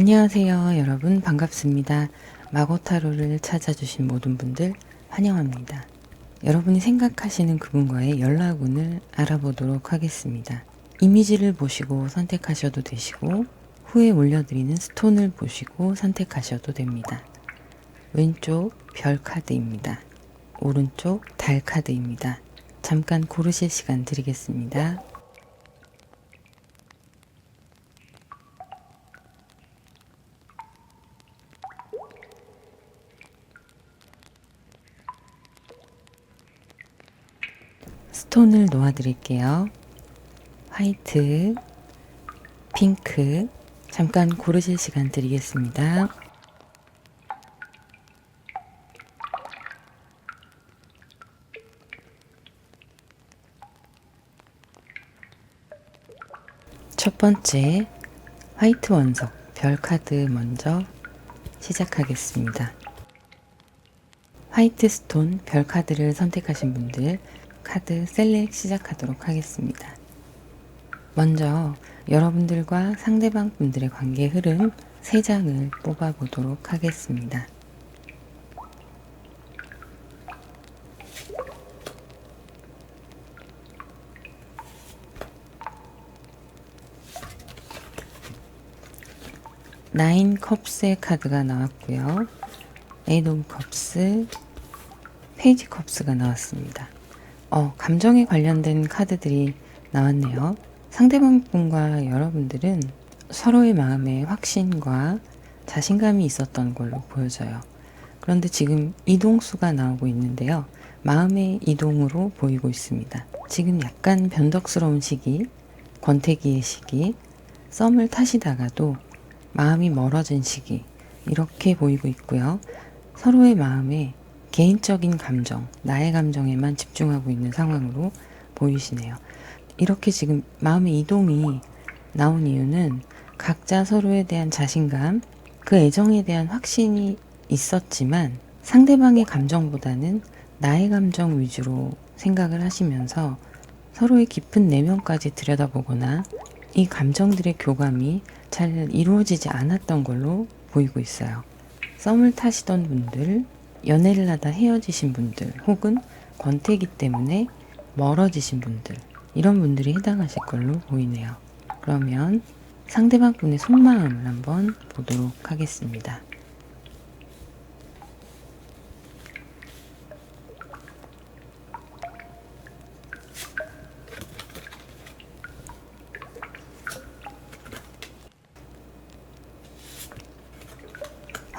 안녕하세요, 여러분. 반갑습니다. 마고타로를 찾아주신 모든 분들 환영합니다. 여러분이 생각하시는 그분과의 연락운을 알아보도록 하겠습니다. 이미지를 보시고 선택하셔도 되시고, 후에 올려드리는 스톤을 보시고 선택하셔도 됩니다. 왼쪽 별 카드입니다. 오른쪽 달 카드입니다. 잠깐 고르실 시간 드리겠습니다. 놓아드릴게요. 화이트, 핑크, 잠깐 고르실 시간 드리겠습니다. 첫 번째, 화이트 원석, 별 카드 먼저 시작하겠습니다. 화이트 스톤 별 카드를 선택하신 분들 카드 셀렉 시작하도록 하겠습니다. 먼저 여러분들과 상대방 분들의 관계 흐름 3장을 뽑아보도록 하겠습니다. 나인 컵스의 카드가 나왔고요. 오브 컵스, 페이지 컵스가 나왔습니다. 어, 감정에 관련된 카드들이 나왔네요. 상대방 분과 여러분들은 서로의 마음에 확신과 자신감이 있었던 걸로 보여져요. 그런데 지금 이동수가 나오고 있는데요. 마음의 이동으로 보이고 있습니다. 지금 약간 변덕스러운 시기, 권태기의 시기, 썸을 타시다가도 마음이 멀어진 시기, 이렇게 보이고 있고요. 서로의 마음에 개인적인 감정, 나의 감정에만 집중하고 있는 상황으로 보이시네요. 이렇게 지금 마음의 이동이 나온 이유는 각자 서로에 대한 자신감, 그 애정에 대한 확신이 있었지만 상대방의 감정보다는 나의 감정 위주로 생각을 하시면서 서로의 깊은 내면까지 들여다보거나 이 감정들의 교감이 잘 이루어지지 않았던 걸로 보이고 있어요. 썸을 타시던 분들, 연애를 하다 헤어지신 분들, 혹은 권태기 때문에 멀어지신 분들, 이런 분들이 해당하실 걸로 보이네요. 그러면 상대방 분의 속마음을 한번 보도록 하겠습니다.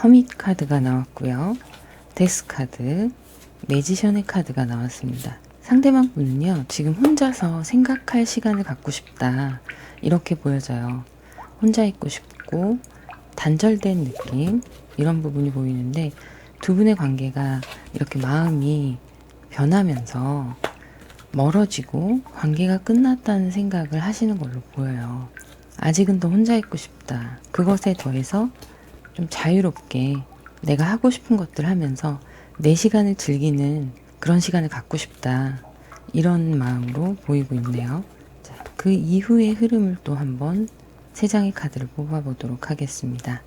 허밋 카드가 나왔고요. 데스 카드, 매지션의 카드가 나왔습니다. 상대방 분은요, 지금 혼자서 생각할 시간을 갖고 싶다. 이렇게 보여져요. 혼자 있고 싶고, 단절된 느낌, 이런 부분이 보이는데, 두 분의 관계가 이렇게 마음이 변하면서 멀어지고 관계가 끝났다는 생각을 하시는 걸로 보여요. 아직은 더 혼자 있고 싶다. 그것에 더해서 좀 자유롭게 내가 하고 싶은 것들 하면서 내 시간을 즐기는 그런 시간을 갖고 싶다. 이런 마음으로 보이고 있네요. 자, 그 이후의 흐름을 또 한번 세 장의 카드를 뽑아보도록 하겠습니다.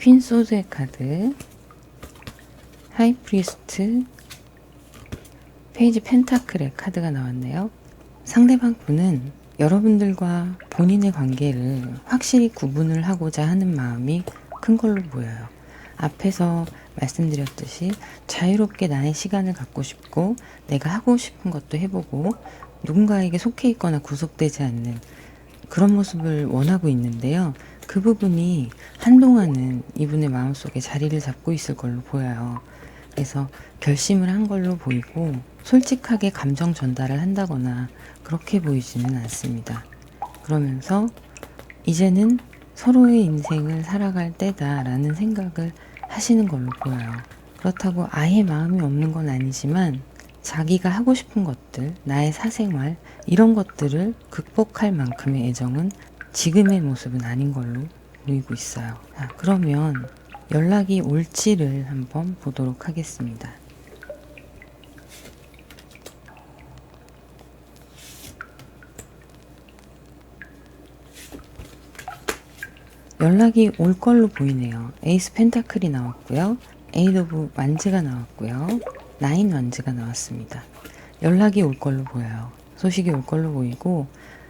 퀸 소드의 카드, 하이프리스트, 페이지 펜타클의 카드가 나왔네요. 상대방 분은 여러분들과 본인의 관계를 확실히 구분을 하고자 하는 마음이 큰 걸로 보여요. 앞에서 말씀드렸듯이 자유롭게 나의 시간을 갖고 싶고 내가 하고 싶은 것도 해보고 누군가에게 속해 있거나 구속되지 않는 그런 모습을 원하고 있는데요. 그 부분이 한동안은 이분의 마음속에 자리를 잡고 있을 걸로 보여요. 그래서 결심을 한 걸로 보이고 솔직하게 감정 전달을 한다거나 그렇게 보이지는 않습니다. 그러면서 이제는 서로의 인생을 살아갈 때다라는 생각을 하시는 걸로 보여요. 그렇다고 아예 마음이 없는 건 아니지만 자기가 하고 싶은 것들, 나의 사생활, 이런 것들을 극복할 만큼의 애정은 지금의 모습은 아닌 걸로 보이고 있어요. 자, 그러면 연락이 올지를 한번 보도록 하겠습니다. 연락이 올 걸로 보이네요. 에이스 펜타클이 나왔고요. 에이드 오브 완즈가 나왔고요. 나인 완즈가 나왔습니다. 연락이 올 걸로 보여요. 소식이 올 걸로 보이고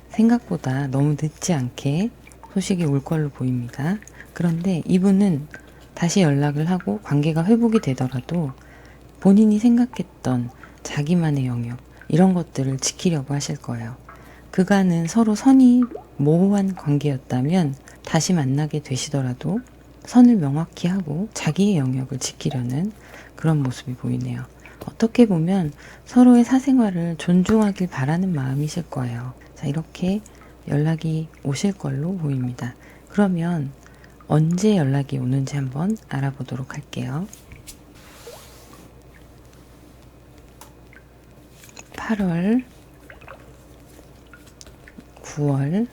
생각보다 너무 늦지 않게 소식이 올 걸로 보입니다. 그런데 이분은 다시 연락을 하고 관계가 회복이 되더라도 본인이 생각했던 자기만의 영역 이런 것들을 지키려고 하실 거예요. 그간은 서로 선이 모호한 관계였다면 다시 만나게 되시더라도 선을 명확히 하고 자기의 영역을 지키려는 그런 모습이 보이네요. 어떻게 보면 서로의 사생활을 존중하길 바라는 마음이실 거예요. 자, 이렇게 연락이 오실 걸로 보입니다. 그러면 언제 연락이 오는지 한번 알아보도록 할게요. 8월, 9월,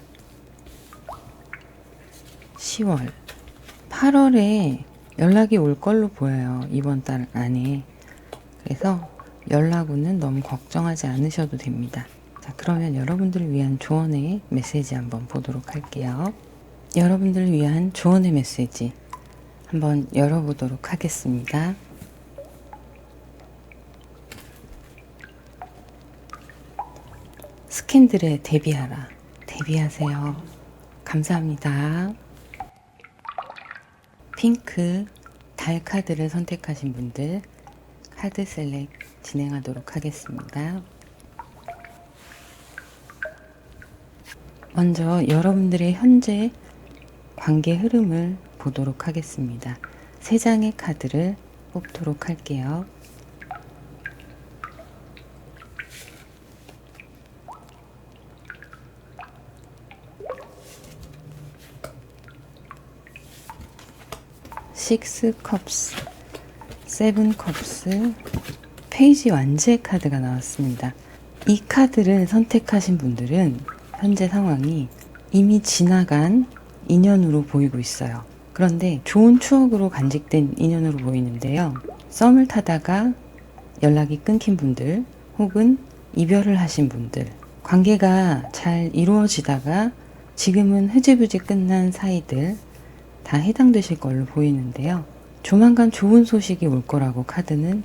10월, 8월에 연락이 올 걸로 보여요. 이번 달 안에. 그래서 연락 오는 너무 걱정하지 않으셔도 됩니다. 자, 그러면 여러분들을 위한 조언의 메시지 한번 보도록 할게요. 여러분들을 위한 조언의 메시지 한번 열어보도록 하겠습니다. 스캔들에 데뷔하라. 데뷔하세요. 감사합니다. 핑크 달 카드를 선택하신 분들 카드 셀렉 진행하도록 하겠습니다. 먼저 여러분들의 현재 관계 흐름을 보도록 하겠습니다. 세 장의 카드를 뽑도록 할게요. 식스 컵스, 세븐 컵스, 페이지 완제 카드가 나왔습니다. 이 카드를 선택하신 분들은 현재 상황이 이미 지나간 인연으로 보이고 있어요. 그런데 좋은 추억으로 간직된 인연으로 보이는데요. 썸을 타다가 연락이 끊긴 분들 혹은 이별을 하신 분들 관계가 잘 이루어지다가 지금은 흐지부지 끝난 사이들 다 해당되실 걸로 보이는데요. 조만간 좋은 소식이 올 거라고 카드는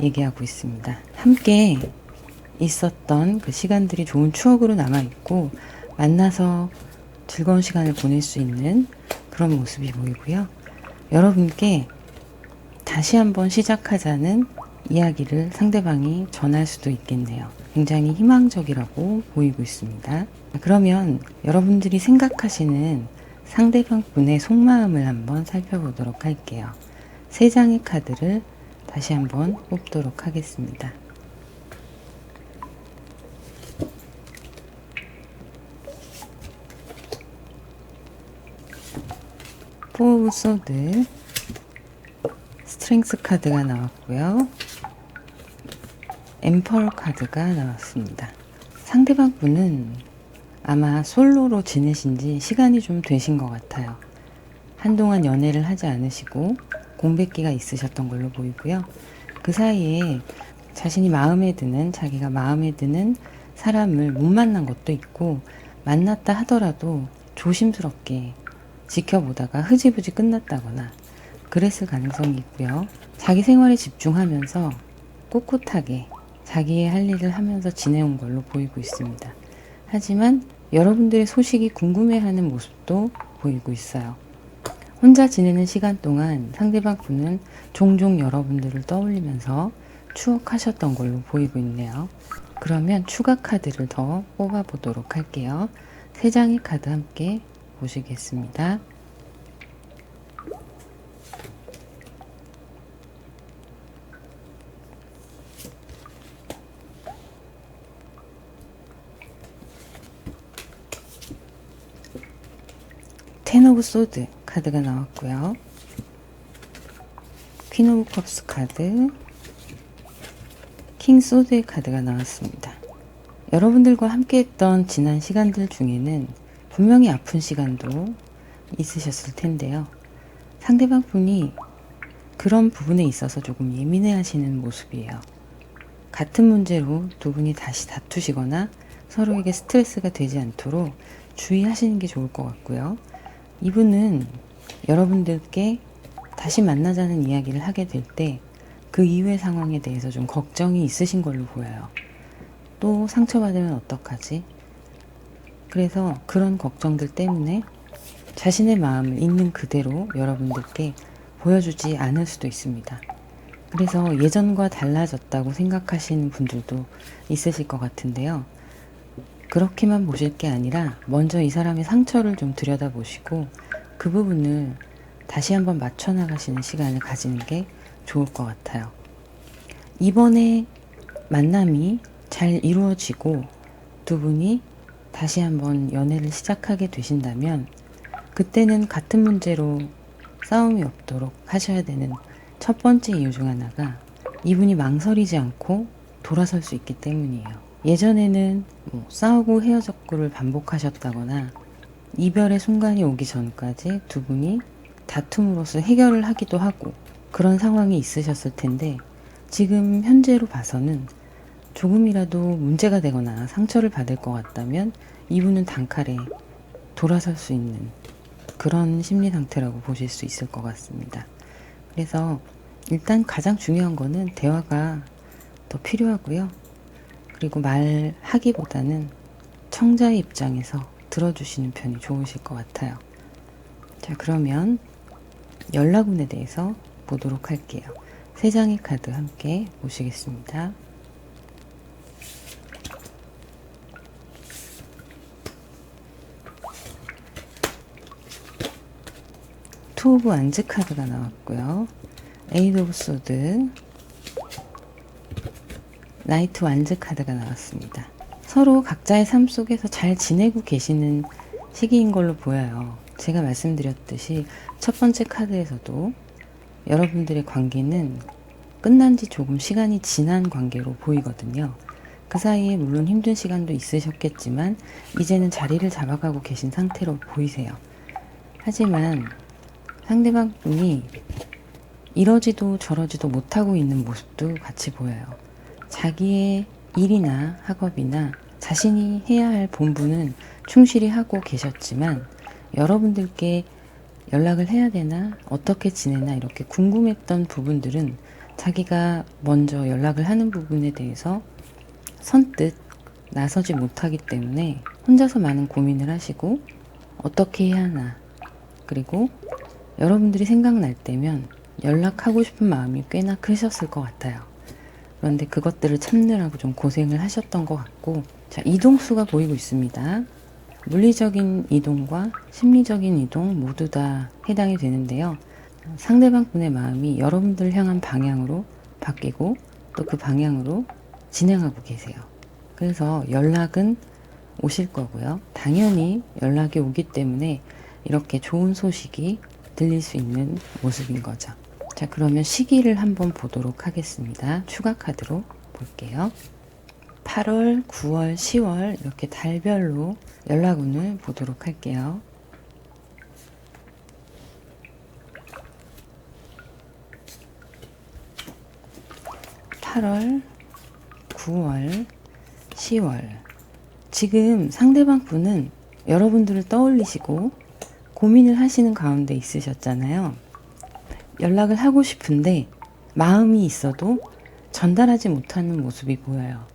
얘기하고 있습니다. 함께 있었던 그 시간들이 좋은 추억으로 남아있고 만나서 즐거운 시간을 보낼 수 있는 그런 모습이 보이고요. 여러분께 다시 한번 시작하자는 이야기를 상대방이 전할 수도 있겠네요. 굉장히 희망적이라고 보이고 있습니다. 그러면 여러분들이 생각하시는 상대방 분의 속마음을 한번 살펴보도록 할게요. 세 장의 카드를 다시 한번 뽑도록 하겠습니다. 포 오브 소드 스트렝스 카드가 나왔고요. 엠퍼러 카드가 나왔습니다. 상대방 분은 아마 솔로로 지내신 지 시간이 좀 되신 것 같아요. 한동안 연애를 하지 않으시고 공백기가 있으셨던 걸로 보이고요. 그 사이에 자신이 마음에 드는, 자기가 마음에 드는 사람을 못 만난 것도 있고, 만났다 하더라도 조심스럽게 지켜보다가 흐지부지 끝났다거나 그랬을 가능성이 있고요. 자기 생활에 집중하면서 꿋꿋하게 자기의 할 일을 하면서 지내온 걸로 보이고 있습니다. 하지만 여러분들의 소식이 궁금해하는 모습도 보이고 있어요. 혼자 지내는 시간 동안 상대방 분은 종종 여러분들을 떠올리면서 추억하셨던 걸로 보이고 있네요. 그러면 추가 카드를 더 뽑아보도록 할게요. 세 장의 카드 함께 보시겠습니다. 텐 오브 소드 카드가 나왔고요. 퀸 오브 컵스 카드, 킹 소드의 카드가 나왔습니다. 여러분들과 함께했던 지난 시간들 중에는 분명히 아픈 시간도 있으셨을 텐데요. 상대방 분이 그런 부분에 있어서 조금 예민해 하시는 모습이에요. 같은 문제로 두 분이 다시 다투시거나 서로에게 스트레스가 되지 않도록 주의하시는 게 좋을 것 같고요. 이분은 여러분들께 다시 만나자는 이야기를 하게 될 때 그 이후의 상황에 대해서 좀 걱정이 있으신 걸로 보여요. 또 상처받으면 어떡하지? 그래서 그런 걱정들 때문에 자신의 마음을 있는 그대로 여러분들께 보여주지 않을 수도 있습니다. 그래서 예전과 달라졌다고 생각하시는 분들도 있으실 것 같은데요. 그렇게만 보실 게 아니라 먼저 이 사람의 상처를 좀 들여다보시고 그 부분을 다시 한번 맞춰 나가시는 시간을 가지는 게 좋을 것 같아요. 이번에 만남이 잘 이루어지고 두 분이 다시 한번 연애를 시작하게 되신다면 그때는 같은 문제로 싸움이 없도록 하셔야 되는 첫 번째 이유 중 하나가 이분이 망설이지 않고 돌아설 수 있기 때문이에요. 예전에는 뭐 싸우고 헤어졌고를 반복하셨다거나 이별의 순간이 오기 전까지 두 분이 다툼으로써 해결을 하기도 하고 그런 상황이 있으셨을 텐데 지금 현재로 봐서는 조금이라도 문제가 되거나 상처를 받을 것 같다면 이분은 단칼에 돌아설 수 있는 그런 심리 상태라고 보실 수 있을 것 같습니다. 그래서 일단 가장 중요한 거는 대화가 더 필요하고요. 그리고 말하기보다는 청자의 입장에서 들어주시는 편이 좋으실 것 같아요. 자, 그러면 연락운에 대해서 보도록 할게요. 세 장의 카드 함께 보시겠습니다. 투 오브 안즈 카드가 나왔고요. 에이드 오브 소드, 나이트 완즈 카드가 나왔습니다. 서로 각자의 삶 속에서 잘 지내고 계시는 시기인 걸로 보여요. 제가 말씀드렸듯이 첫 번째 카드에서도 여러분들의 관계는 끝난 지 조금 시간이 지난 관계로 보이거든요. 그 사이에 물론 힘든 시간도 있으셨겠지만 이제는 자리를 잡아가고 계신 상태로 보이세요. 하지만 상대방 분이 이러지도 저러지도 못하고 있는 모습도 같이 보여요. 자기의 일이나 학업이나 자신이 해야 할 본분은 충실히 하고 계셨지만 여러분들께 연락을 해야 되나 어떻게 지내나 이렇게 궁금했던 부분들은 자기가 먼저 연락을 하는 부분에 대해서 선뜻 나서지 못하기 때문에 혼자서 많은 고민을 하시고 어떻게 해야 하나 그리고 여러분들이 생각날 때면 연락하고 싶은 마음이 꽤나 크셨을 것 같아요. 그런데 그것들을 참느라고 좀 고생을 하셨던 것 같고 자 이동수가 보이고 있습니다. 물리적인 이동과 심리적인 이동 모두 다 해당이 되는데요. 상대방 분의 마음이 여러분들 향한 방향으로 바뀌고 또 그 방향으로 진행하고 계세요. 그래서 연락은 오실 거고요. 당연히 연락이 오기 때문에 이렇게 좋은 소식이 들릴 수 있는 모습인 거죠. 자, 그러면 시기를 한번 보도록 하겠습니다. 추가 카드로 볼게요. 8월, 9월, 10월 이렇게 달별로 연락운을 보도록 할게요. (8월) (9월) (10월) 지금 상대방 분은 여러분들을 떠올리시고 고민을 하시는 가운데 있으셨잖아요. 연락을 하고 싶은데 마음이 있어도 전달하지 못하는 모습이 보여요.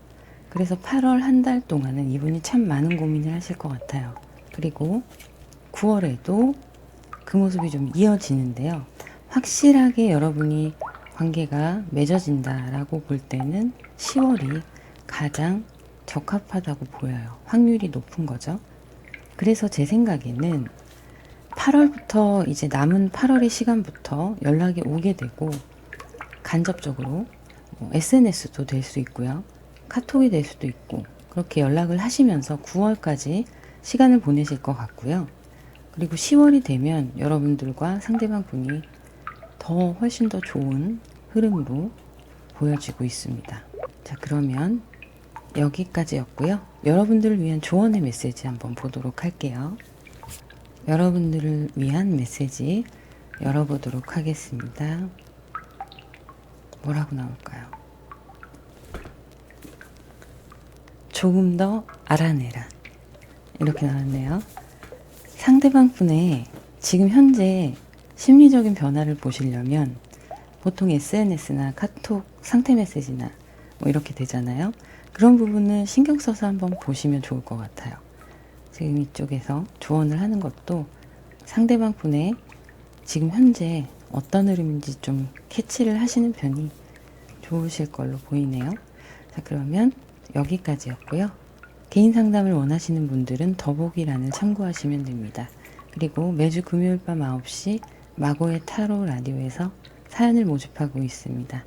그래서 8월 한 달 동안은 이분이 참 많은 고민을 하실 것 같아요. 그리고 9월에도 그 모습이 좀 이어지는데요. 확실하게 여러분이 관계가 맺어진다라고 볼 때는 10월이 가장 적합하다고 보여요. 확률이 높은 거죠. 그래서 제 생각에는 8월부터 이제 남은 8월의 시간부터 연락이 오게 되고 간접적으로 뭐 SNS도 될 수 있고요. 카톡이 될 수도 있고 그렇게 연락을 하시면서 9월까지 시간을 보내실 것 같고요. 그리고 10월이 되면 여러분들과 상대방 분이 더 훨씬 더 좋은 흐름으로 보여지고 있습니다. 자, 그러면 여기까지였고요. 여러분들을 위한 조언의 메시지 한번 보도록 할게요. 여러분들을 위한 메시지 열어보도록 하겠습니다. 뭐라고 나올까요? 조금 더 알아내라. 이렇게 나왔네요. 상대방 분의 지금 현재 심리적인 변화를 보시려면 보통 SNS나 카톡 상태 메시지나 뭐 이렇게 되잖아요. 그런 부분은 신경 써서 한번 보시면 좋을 것 같아요. 지금 이쪽에서 조언을 하는 것도 상대방 분의 지금 현재 어떤 흐름인지 좀 캐치를 하시는 편이 좋으실 걸로 보이네요. 자, 그러면 여기까지였고요. 개인 상담을 원하시는 분들은 더보기란을 참고하시면 됩니다. 그리고 매주 금요일 밤 9시 마고의 타로 라디오에서 사연을 모집하고 있습니다.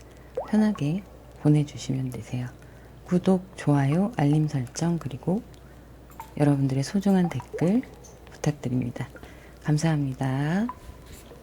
편하게 보내주시면 되세요. 구독, 좋아요, 알림 설정, 그리고 여러분들의 소중한 댓글 부탁드립니다. 감사합니다.